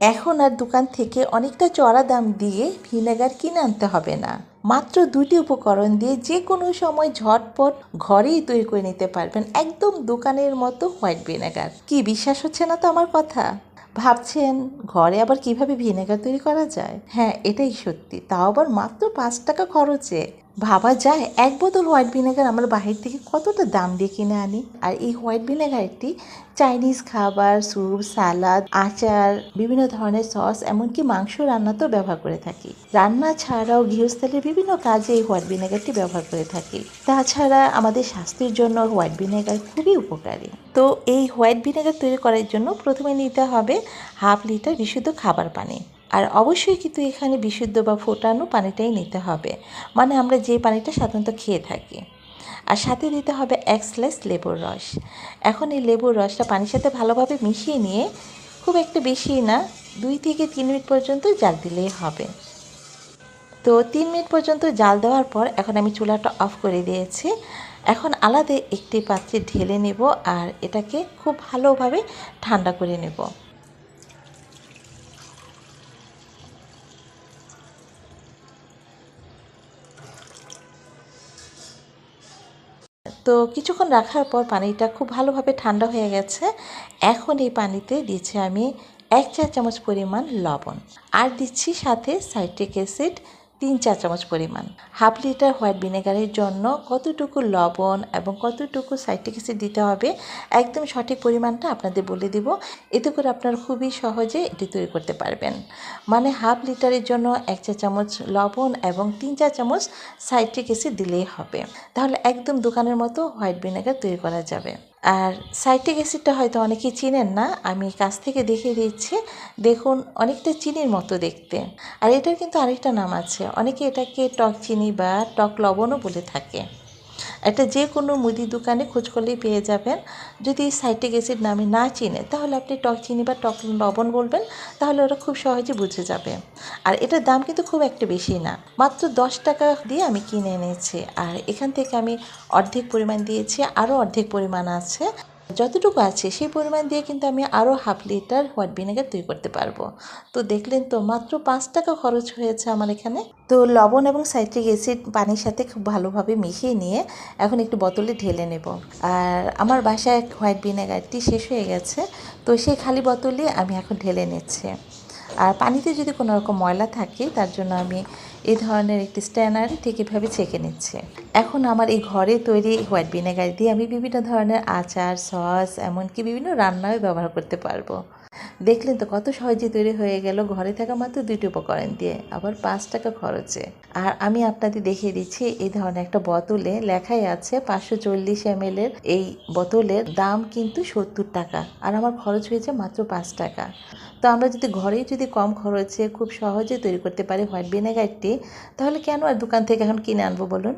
এখন আর দোকান থেকে অনেকটা চড়া দাম দিয়ে ভিনেগার কিনে আনতে হবে না। মাত্র দুটি উপকরণ দিয়ে যে কোনো সময় ঝটপট ঘরেই তৈরি করে নিতে পারবেন একদম দোকানের মতো হোয়াইট ভিনেগার। কি বিশ্বাস হচ্ছে না তো আমার কথা? ভাবছেন ঘরে আবার কীভাবে ভিনেগার তৈরি করা যায়? হ্যাঁ এটাই সত্যি। তাও আবার মাত্র পাঁচ টাকা খরচে। ভাবা যায়, এক বোতল হোয়াইট ভিনেগার আমরা বাহির থেকে কতটা দাম দিয়ে কিনে আনি? আর এই হোয়াইট ভিনেগারটি চাইনিজ খাবার স্যুপ সালাদ আচার, বিভিন্ন ধরনের সস এমনকি মাংস রান্নাতেও ব্যবহার করে থাকি। রান্না ছাড়াও গৃহস্থলের বিভিন্ন কাজে এই হোয়াইট ভিনেগারটি ব্যবহার করে থাকি। তাছাড়া আমাদের স্বাস্থ্যের জন্য হোয়াইট ভিনেগার খুবই উপকারী। তো এই হোয়াইট ভিনেগার তৈরি করার জন্য প্রথমে নিতে হবে হাফ লিটার বিশুদ্ধ খাবার পানি। আর অবশ্যই কিন্তু এখানে বিশুদ্ধ বা ফোটানো পানিটাই নিতে হবে। মানে আমরা যে পানিটা সাধারণত খেয়ে থাকি। আর সাথে দিতে হবে এক স্লাইস লেবুর রস। এখন এই লেবুর রসটা পানির সাথে ভালোভাবে মিশিয়ে নিয়ে খুব একটা বেশি না, দুই থেকে তিন মিনিট পর্যন্ত জাল দিলেই হবে। তো তিন মিনিট পর্যন্ত জাল দেওয়ার পর এখন আমি চুলাটা অফ করে দিয়েছি। এখন আলাদা একটি পাত্রে ঢেলে নেব আর এটাকে খুব ভালোভাবে ঠান্ডা করে নেব। তো কিছুক্ষণ রাখার পর পানিটা খুব ভালোভাবে ঠান্ডা হয়ে গেছে। এখন এই পানিতে দিয়েছি আমি এক চা চামচ পরিমাণ লবণ। আর দিচ্ছি সাথে সাইট্রিক অ্যাসিড তিন চা চামচ পরিমাণ। হাফ লিটার হোয়াইট ভিনেগারের জন্য কতটুকু লবণ এবং কতটুকু সাইট্রিক অ্যাসিড দিতে হবে, একদম সঠিক পরিমাণটা আপনাদের বলে দিব। এতে করে আপনারা খুবই সহজে এটি তৈরি করতে পারবেন। মানে হাফ লিটারের জন্য এক চা চামচ লবণ এবং তিন চা চামচ সাইট্রিক অ্যাসিড দিলেই হবে। তাহলে একদম দোকানের মতো হোয়াইট ভিনেগার তৈরি করা যাবে। আর সাইট্রিক অ্যাসিডটা হয়তো অনেকেই চিনেন না, আমি কাছ থেকে দেখে দিচ্ছি। দেখুন, অনেকটা চিনির মতো দেখতে। আর এটার কিন্তু আরেকটা নাম আছে। অনেকে এটাকে টক চিনি বা টক লবণও বলে থাকে। এটা যে কোনো মুদি দোকানে খোঁজ করলেই পেয়ে যাবেন। যদি সাইট্রিক অ্যাসিড নামে না চিনে, তাহলে আপনি টক চিনি বা টক লবণ বলবেন, তাহলে ওরা খুব সহজে বুঝে যাবে। আর এটার দাম কিন্তু খুব একটা বেশি না। মাত্র দশ টাকা দিয়ে আমি কিনে এনেছি। আর এখান থেকে আমি অর্ধেক পরিমাণ দিয়েছি, আরও অর্ধেক পরিমাণ আছে। যতটুকু আছে, সেই পরিমাণ দিয়ে কিন্তু আমি আরও হাফ লিটার হোয়াইট ভিনেগার তৈরি করতে পারব। তো দেখলেন তো, মাত্র পাঁচ টাকা খরচ হয়েছে আমার এখানে। তো লবণ এবং সাইট্রিক অ্যাসিড পানির সাথে খুব ভালোভাবে মিশিয়ে নিয়ে এখন একটু বোতলে ঢেলে নেব। আর আমার বাসায় হোয়াইট ভিনেগারটি শেষ হয়ে গেছে, তো সেই খালি বোতলে আমি এখন ঢেলে নিচ্ছি। আর পানিতে যদি কোনো রকম ময়লা থাকে, তার জন্য আমি এই ধরনের একটি স্ট্যানার ঠিক এভাবে ছেঁকে নিচ্ছে। এখন আমার এই ঘরে তৈরি হোয়াইট ভিনেগার দিয়ে আমি বিভিন্ন ধরনের আচার, সস, এমনকি বিভিন্ন রান্নাও ব্যবহার করতে পারব। দেখলেন তো কত সহজে তৈরি হয়ে গেল। ঘরে থাকা মাত্র দুটি উপকরণ দিয়ে। আবার পাঁচ টাকা খরচে। আর আমি আপনাদের দেখিয়ে দিচ্ছি, এই ধরনের একটা বোতলে লেখাই আছে পাঁচশো চল্লিশ এম এর এই বোতলের দাম কিন্তু সত্তর টাকা। আর আমার খরচ হয়েছে মাত্র পাঁচ টাকা। তো আমরা যদি ঘরেই যদি কম খরচে খুব সহজে তৈরি করতে পারি হোয়াইট ভিনেগারটি, তাহলে কেন আর দোকান থেকে এখন কিনে আনব বলুন?